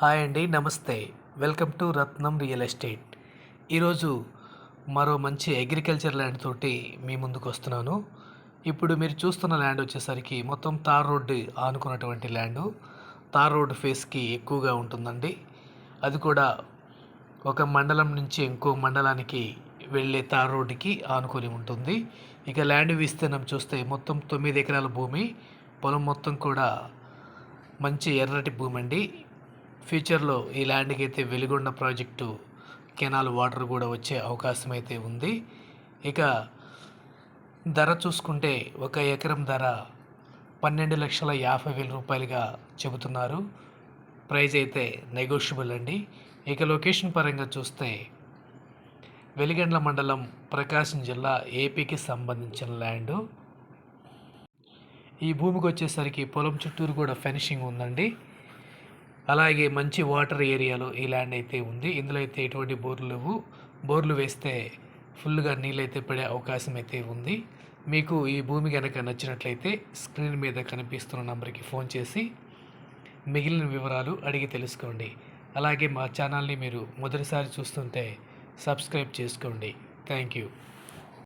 Hi అండి నమస్తే. Welcome to Ratnam real estate. ఈరోజు మరో మంచి అగ్రికల్చర్ ల్యాండ్ తోటి మీ ముందుకు వస్తున్నాను. ఇప్పుడు మీరు చూస్తున్న ల్యాండ్ వచ్చేసరికి మొత్తం తార్ రోడ్డు ఆనుకున్నటువంటి ల్యాండ్. తార్ రోడ్డు ఫేస్కి ఎక్కువగా ఉంటుందండి. అది కూడా ఒక మండలం నుంచి ఇంకో మండలానికి వెళ్ళే తార్ రోడ్డుకి ఆనుకొని ఉంటుంది. ఇక ల్యాండ్ విస్తీర్ణం చూస్తే మొత్తం తొమ్మిది ఎకరాల భూమి. పొలం మొత్తం కూడా మంచి ఎర్రటి భూమి అండి ఫ్యూచర్లో ఈ ల్యాండ్కి అయితే వెలుగొండ ప్రాజెక్టు కెనాల్ వాటర్ కూడా వచ్చే అవకాశం అయితే ఉంది. ఇక ధర చూసుకుంటే ఒక ఎకరం ధర పన్నెండు లక్షల యాభై వేల రూపాయలుగా చెబుతున్నారు. ప్రైజ్ అయితే నెగోషియబుల్ అండి. ఇక లొకేషన్ పరంగా చూస్తే వెలిగండ్ల మండలం ప్రకాశం జిల్లా ఏపీకి సంబంధించిన ల్యాండ్. ఈ భూమికి వచ్చేసరికి పొలం చుట్టూరు కూడా ఫినిషింగ్ ఉందండి. అలాగే మంచి వాటర్ ఏరియాలో ఈ ల్యాండ్ అయితే ఉంది. ఇందులో అయితే ఎటువంటి బోర్లు లేవు. బోర్లు వేస్తే ఫుల్గా నీళ్ళైతే పడే అవకాశం అయితే ఉంది. మీకు ఈ భూమి కనుక నచ్చినట్లయితే స్క్రీన్ మీద కనిపిస్తున్న నంబర్కి ఫోన్ చేసి మిగిలిన వివరాలు అడిగి తెలుసుకోండి. అలాగే మా ఛానల్ని మీరు మొదటిసారి చూస్తుంటే సబ్స్క్రైబ్ చేసుకోండి. Thank you.